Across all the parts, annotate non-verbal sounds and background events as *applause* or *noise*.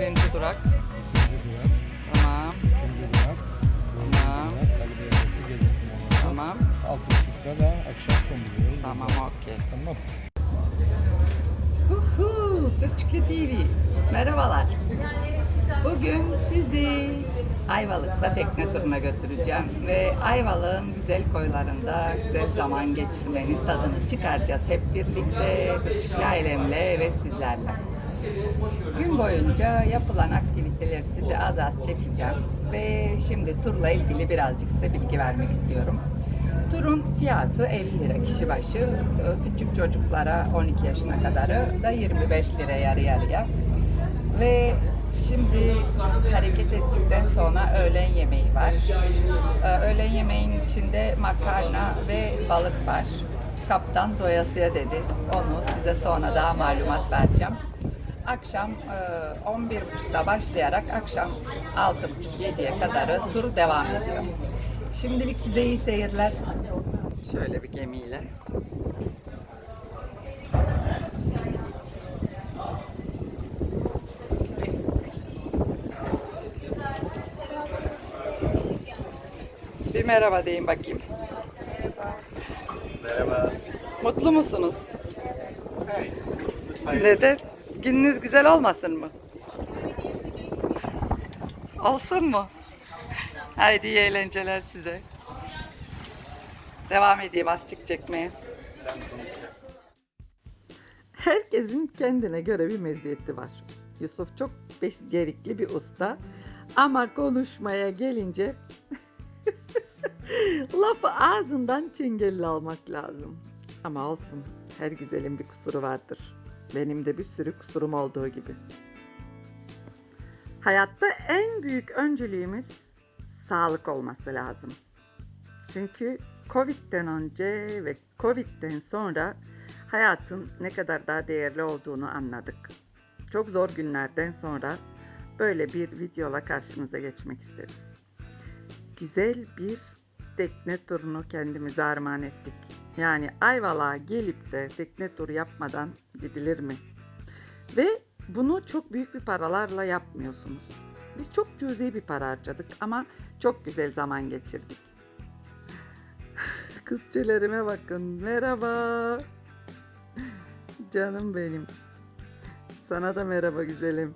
birinci durak. Tamam. üçüncü durak, Tamam. Ali Belediyesi Gezip Molası. Tamam. Altı buçukta da akşam son buluyoruz. Tamam okey. Tamam. Uhu, Türkçükle TV. Merhabalar. Bugün sizi Ayvalık'ta tekne turuna götüreceğim ve Ayvalık'ın güzel koylarında güzel zaman geçirmenin tadını çıkaracağız hep birlikte Türkçükle ailemle ve sizlerle. Gün boyunca yapılan aktiviteleri size az az çekeceğim ve şimdi turla ilgili birazcık size bilgi vermek istiyorum. Turun fiyatı 50 lira kişi başı. Ee, Küçük çocuklara 12 yaşına kadarı da 25 lira yarı yarıya. Ve şimdi hareket ettikten sonra öğlen yemeği var. Ee, Öğlen yemeğin içinde makarna ve balık var. Kaptan doyasıya dedi. Onu size sonra daha malumat vereceğim. Akşam e, 11.30'da başlayarak akşam 6.30-7'ye kadar tur devam ediyor. Şimdilik size iyi seyirler. Şöyle bir gemiyle. Bir merhaba deyin bakayım. Merhaba. Mutlu musunuz? Neden? Gününüz güzel olmasın mı? Olsun mu? Haydi iyi eğlenceler size. Devam edeyim azıcık çekmeye. Herkesin kendine göre bir meziyeti var. Yusuf çok becerikli bir usta. Ama konuşmaya gelince *laughs* lafı ağzından çengelli almak lazım. Ama olsun. Her güzelin bir kusuru vardır. Benim de bir sürü kusurum olduğu gibi. Hayatta en büyük önceliğimiz sağlık olması lazım. Çünkü Covid'den önce ve Covid'den sonra hayatın ne kadar daha değerli olduğunu anladık. Çok zor günlerden sonra böyle bir videola karşınıza geçmek istedim. Güzel bir tekne turunu kendimize armağan ettik. Yani Ayvalık'a gelip de tekne turu yapmadan gidilir mi? Ve bunu çok büyük bir paralarla yapmıyorsunuz. Biz çok cüzi bir para harcadık ama çok güzel zaman geçirdik. *laughs* Kızçelerime bakın. Merhaba. Canım benim. Sana da merhaba güzelim.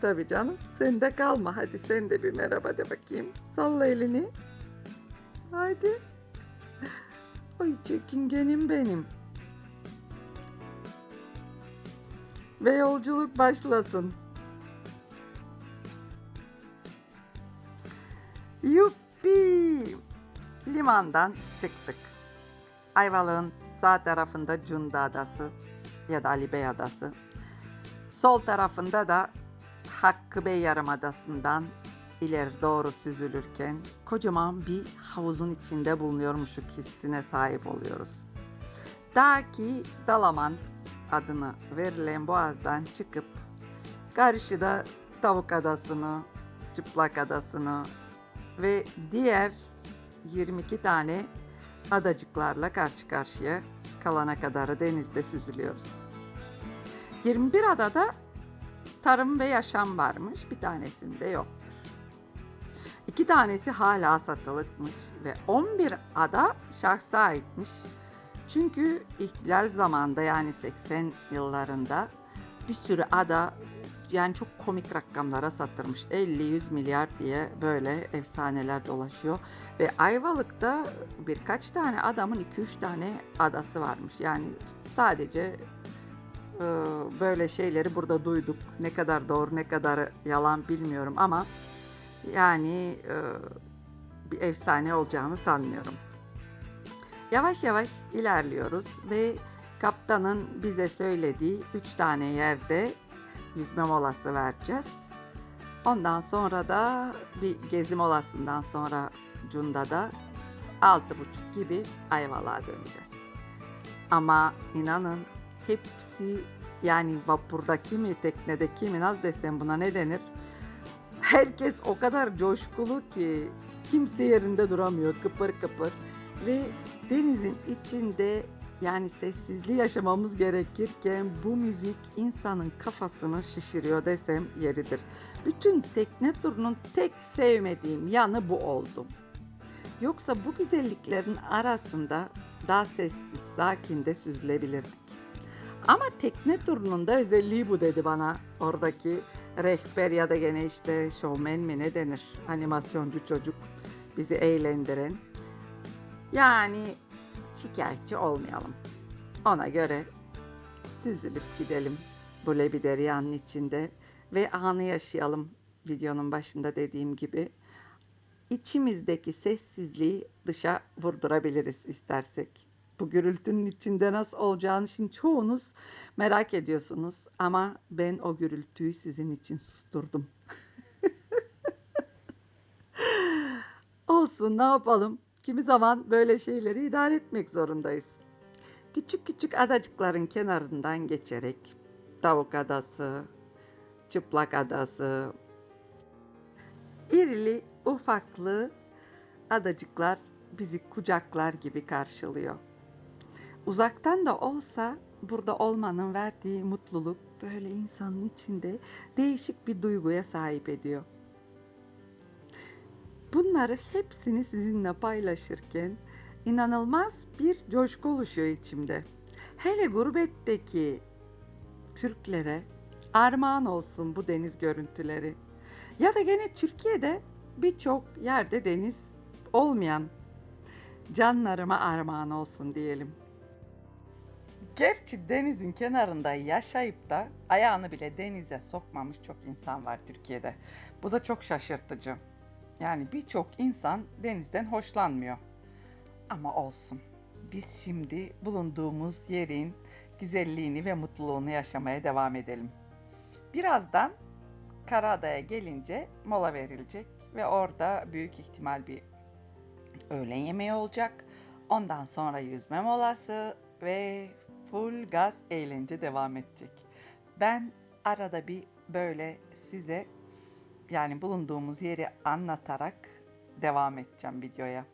Tabii canım. Sen de kalma. Hadi sen de bir merhaba de bakayım. Salla elini. Hadi. Ay çekingenim benim. Ve yolculuk başlasın. Yuppi! Limandan çıktık. Ayvalık'ın sağ tarafında Cunda Adası ya da Ali Bey Adası. Sol tarafında da Hakkı Bey Yarımadası'ndan ileri doğru süzülürken kocaman bir havuzun içinde bulunuyormuşuk hissine sahip oluyoruz. Ta ki Dalaman adını verilen boğazdan çıkıp karşıda Tavuk Adası'nı, Çıplak Adası'nı ve diğer 22 tane adacıklarla karşı karşıya kalana kadar denizde süzülüyoruz. 21 adada tarım ve yaşam varmış, bir tanesinde yokmuş. İki tanesi hala satılıkmış ve 11 ada şahsa aitmiş. Çünkü ihtilal zamanında yani 80 yıllarında bir sürü ada yani çok komik rakamlara satılmış. 50-100 milyar diye böyle efsaneler dolaşıyor. Ve Ayvalık'ta birkaç tane adamın 2-3 tane adası varmış. Yani sadece e, böyle şeyleri burada duyduk. Ne kadar doğru ne kadar yalan bilmiyorum ama yani e, bir efsane olacağını sanmıyorum. Yavaş yavaş ilerliyoruz ve kaptanın bize söylediği 3 tane yerde yüzme molası vereceğiz. Ondan sonra da bir gezi molasından sonra Cunda'da 6.30 gibi Ayvalık'a döneceğiz. Ama inanın hepsi yani vapurdaki mi teknedeki mi nasıl desem buna ne denir? Herkes o kadar coşkulu ki kimse yerinde duramıyor kıpır kıpır ve denizin içinde Yani sessizliği yaşamamız gerekirken bu müzik insanın kafasını şişiriyor desem yeridir. Bütün tekne turunun tek sevmediğim yanı bu oldu. Yoksa bu güzelliklerin arasında daha sessiz, sakin de süzülebilirdik. Ama tekne turunun da özelliği bu dedi bana oradaki rehber ya da gene işte şovmen mi ne denir animasyoncu çocuk bizi eğlendiren. Yani şikayetçi olmayalım. Ona göre süzülüp gidelim bu Lebideriyan'ın içinde ve anı yaşayalım videonun başında dediğim gibi. İçimizdeki sessizliği dışa vurdurabiliriz istersek. Bu gürültünün içinde nasıl olacağını şimdi çoğunuz merak ediyorsunuz ama ben o gürültüyü sizin için susturdum. *laughs* Olsun ne yapalım? Kimi zaman böyle şeyleri idare etmek zorundayız. Küçük küçük adacıkların kenarından geçerek Tavuk Adası, Çıplak Adası, irili ufaklı adacıklar bizi kucaklar gibi karşılıyor. Uzaktan da olsa burada olmanın verdiği mutluluk böyle insanın içinde değişik bir duyguya sahip ediyor. Bunları hepsini sizinle paylaşırken inanılmaz bir coşku oluşuyor içimde. Hele gurbetteki Türklere armağan olsun bu deniz görüntüleri. Ya da gene Türkiye'de birçok yerde deniz olmayan canlarıma armağan olsun diyelim. Gerçi denizin kenarında yaşayıp da ayağını bile denize sokmamış çok insan var Türkiye'de. Bu da çok şaşırtıcı. Yani birçok insan denizden hoşlanmıyor. Ama olsun. Biz şimdi bulunduğumuz yerin güzelliğini ve mutluluğunu yaşamaya devam edelim. Birazdan Karaada'ya gelince mola verilecek ve orada büyük ihtimal bir öğlen yemeği olacak. Ondan sonra yüzme molası ve full gaz eğlence devam edecek. Ben arada bir böyle size yani bulunduğumuz yeri anlatarak devam edeceğim videoya.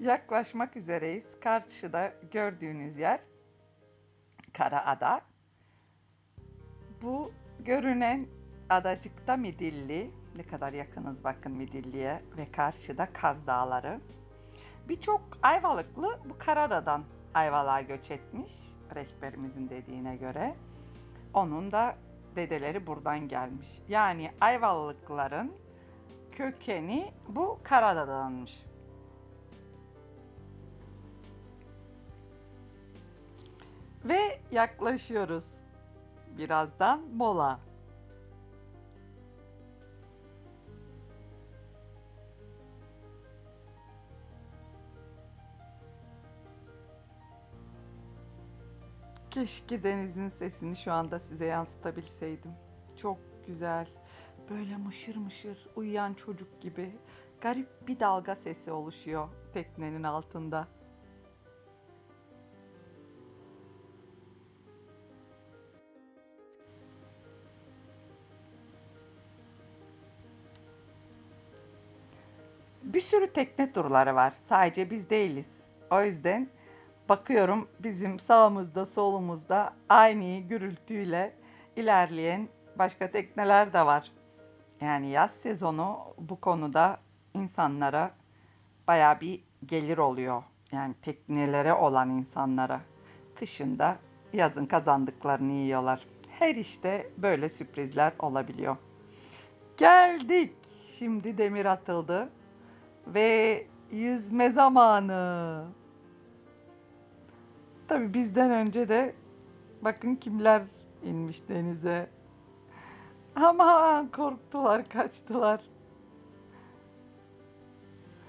Yaklaşmak üzereyiz. Karşıda gördüğünüz yer Karaada. Bu görünen adacıkta Midilli. Ne kadar yakınız bakın Midilli'ye ve karşıda Kaz Dağları. Birçok Ayvalıklı bu Karada'dan Ayvalık'a göç etmiş rehberimizin dediğine göre. Onun da dedeleri buradan gelmiş. Yani Ayvalıkların kökeni bu Karada'danmış. Ve yaklaşıyoruz. Birazdan mola. Keşke denizin sesini şu anda size yansıtabilseydim. Çok güzel. Böyle mışır mışır uyuyan çocuk gibi garip bir dalga sesi oluşuyor teknenin altında. Sürü tekne turları var. Sadece biz değiliz. O yüzden bakıyorum bizim sağımızda solumuzda aynı gürültüyle ilerleyen başka tekneler de var. Yani yaz sezonu bu konuda insanlara baya bir gelir oluyor. Yani teknelere olan insanlara. Kışında yazın kazandıklarını yiyorlar. Her işte böyle sürprizler olabiliyor. Geldik. Şimdi demir atıldı ve yüzme zamanı. Tabii bizden önce de bakın kimler inmiş denize. Aman korktular, kaçtılar.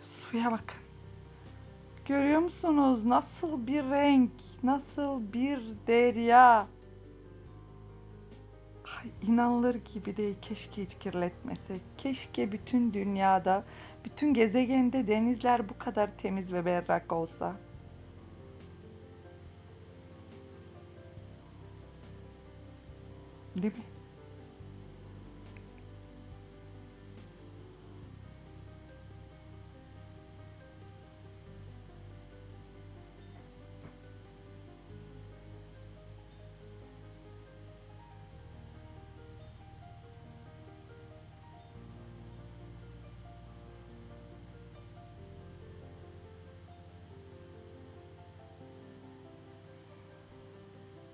Suya bakın. Görüyor musunuz nasıl bir renk, nasıl bir derya. Ay, inanılır gibi değil. Keşke hiç kirletmesek. Keşke bütün dünyada, bütün gezegende denizler bu kadar temiz ve berrak olsa. Değil mi?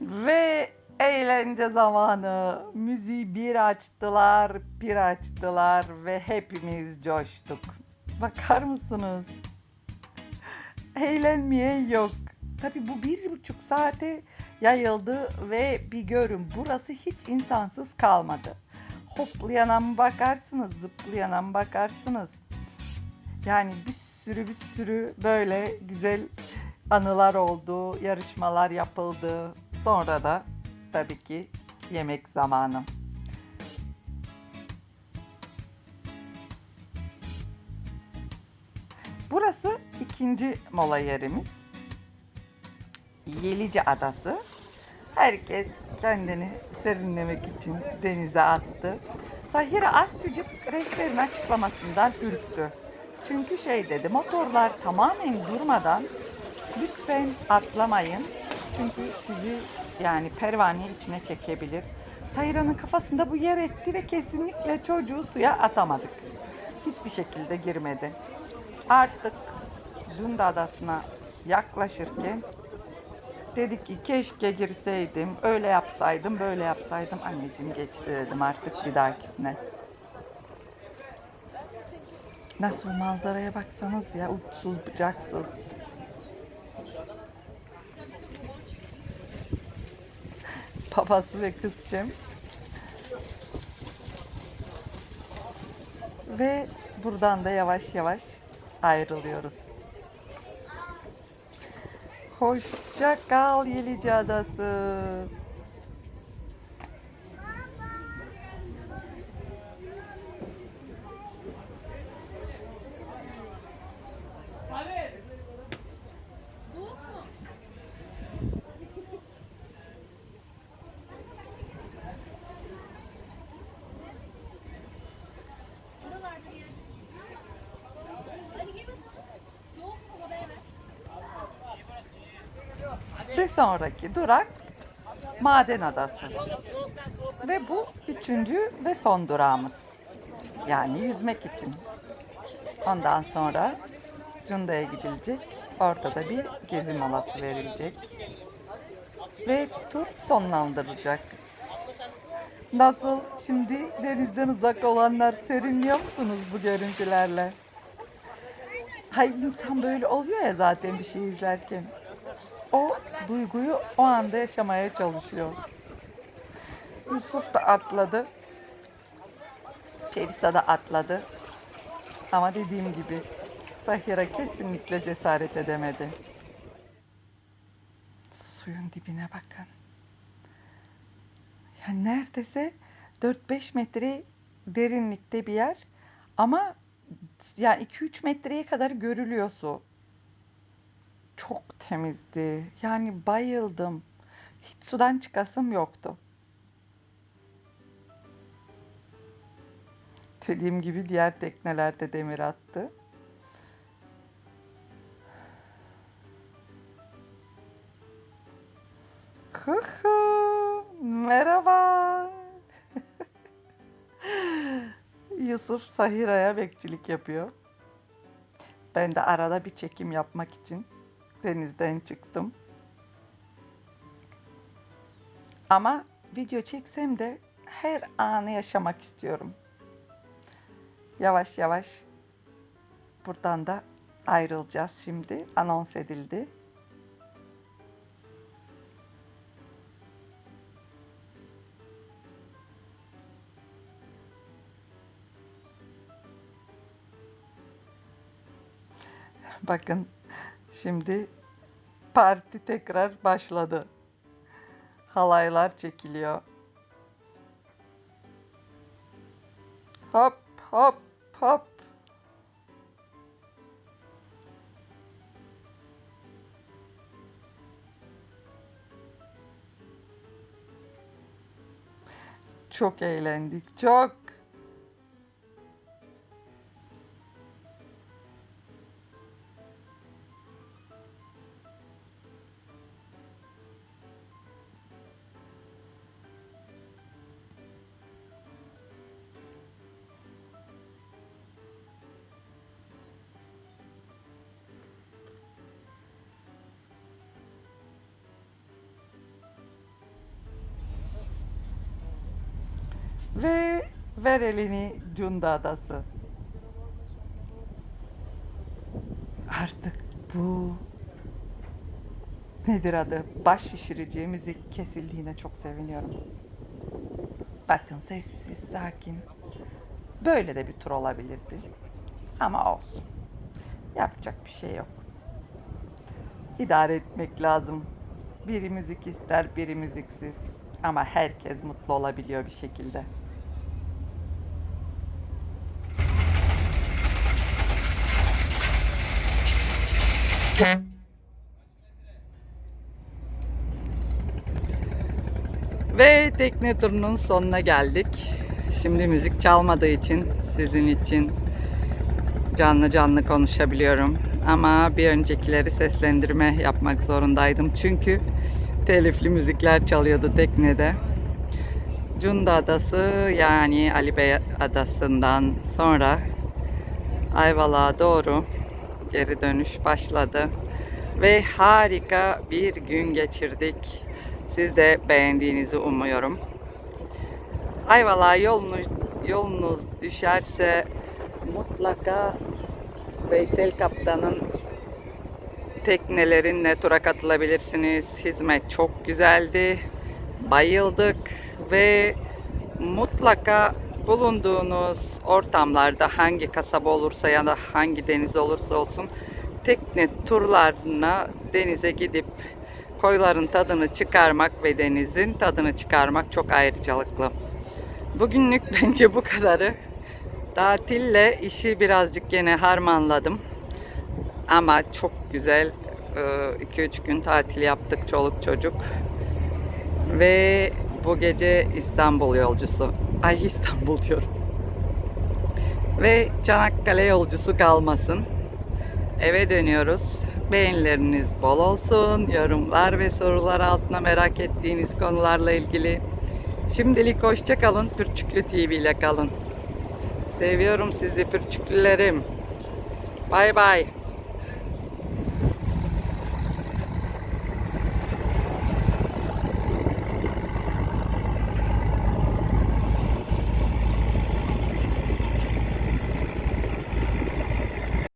Ve eğlence zamanı. Müziği bir açtılar, bir açtılar ve hepimiz coştuk. Bakar mısınız? Eğlenmeye yok. Tabi bu bir buçuk saate yayıldı ve bir görün burası hiç insansız kalmadı. Hoplayana mı bakarsınız, zıplayana mı bakarsınız? Yani bir sürü bir sürü böyle güzel anılar oldu, yarışmalar yapıldı. Sonra da tabii ki yemek zamanı. Burası ikinci mola yerimiz. Yelice Adası. Herkes kendini serinlemek için denize attı. Sahira Astıcık rehberin açıklamasından ürktü. Çünkü şey dedi, motorlar tamamen durmadan lütfen atlamayın. Çünkü sizi yani pervane içine çekebilir. Sahira'nın kafasında bu yer etti ve kesinlikle çocuğu suya atamadık. Hiçbir şekilde girmedi. Artık Cunda Adası'na yaklaşırken Dedi ki keşke girseydim, öyle yapsaydım, böyle yapsaydım. Anneciğim geçti dedim artık bir dahakisine. Nasıl manzaraya baksanız ya uçsuz bucaksız. Babası ve kızcığım. Ve buradan da yavaş yavaş ayrılıyoruz. Hoşça kal Yelice Adası. Bir sonraki durak Maden Adası. Ve bu üçüncü ve son durağımız. Yani yüzmek için. Ondan sonra Cunda'ya gidilecek. Orada da bir gezi molası verilecek. Ve tur sonlandırılacak. Nasıl? Şimdi denizden uzak olanlar serinliyor musunuz bu görüntülerle? Hay insan böyle oluyor ya zaten bir şey izlerken. O duyguyu o anda yaşamaya çalışıyor. Yusuf da atladı. Ferisa da atladı. Ama dediğim gibi Sahira kesinlikle cesaret edemedi. Suyun dibine bakın. Ya neredeyse 4-5 metre derinlikte bir yer ama yani 2-3 metreye kadar görülüyor su. Çok temizdi. Yani bayıldım. Hiç sudan çıkasım yoktu. Dediğim gibi diğer tekneler de demir attı. Kuhu, merhaba. *laughs* Yusuf Sahira'ya bekçilik yapıyor. Ben de arada bir çekim yapmak için denizden çıktım. Ama video çeksem de her anı yaşamak istiyorum. Yavaş yavaş buradan da ayrılacağız şimdi. Anons edildi. Bakın şimdi parti tekrar başladı. Halaylar çekiliyor. Hop hop hop. çok eğlendik. Çok. Ve ver elini Cunda Adası. Artık bu nedir adı? Baş şişirici müzik kesildiğine çok seviniyorum. Bakın sessiz, sakin. Böyle de bir tur olabilirdi. Ama olsun. Yapacak bir şey yok. İdare etmek lazım. Biri müzik ister, biri müziksiz. Ama herkes mutlu olabiliyor bir şekilde. Ve tekne turunun sonuna geldik. Şimdi müzik çalmadığı için sizin için canlı canlı konuşabiliyorum. Ama bir öncekileri seslendirme yapmak zorundaydım. Çünkü telifli müzikler çalıyordu teknede. Cunda Adası yani Ali Bey Adası'ndan sonra Ayvalık'a doğru geri dönüş başladı. Ve harika bir gün geçirdik. Siz de beğendiğinizi umuyorum. Ayvalık'a yolunuz, yolunuz düşerse mutlaka Veysel Kaptan'ın teknelerinle tura katılabilirsiniz. Hizmet çok güzeldi. Bayıldık ve mutlaka bulunduğunuz ortamlarda hangi kasaba olursa ya da hangi deniz olursa olsun tekne turlarına denize gidip koyların tadını çıkarmak ve denizin tadını çıkarmak çok ayrıcalıklı. Bugünlük *laughs* bence bu kadarı. Tatille işi birazcık gene harmanladım. Ama çok güzel 2-3 gün tatil yaptık çoluk çocuk. Ve bu gece İstanbul yolcusu. Ay İstanbul diyorum. Ve Çanakkale yolcusu kalmasın. Eve dönüyoruz. Beğenileriniz bol olsun. Yorumlar ve sorular altına merak ettiğiniz konularla ilgili. Şimdilik hoşça kalın. Pürçüklü TV ile kalın. Seviyorum sizi pürçüklülerim. Bay bay.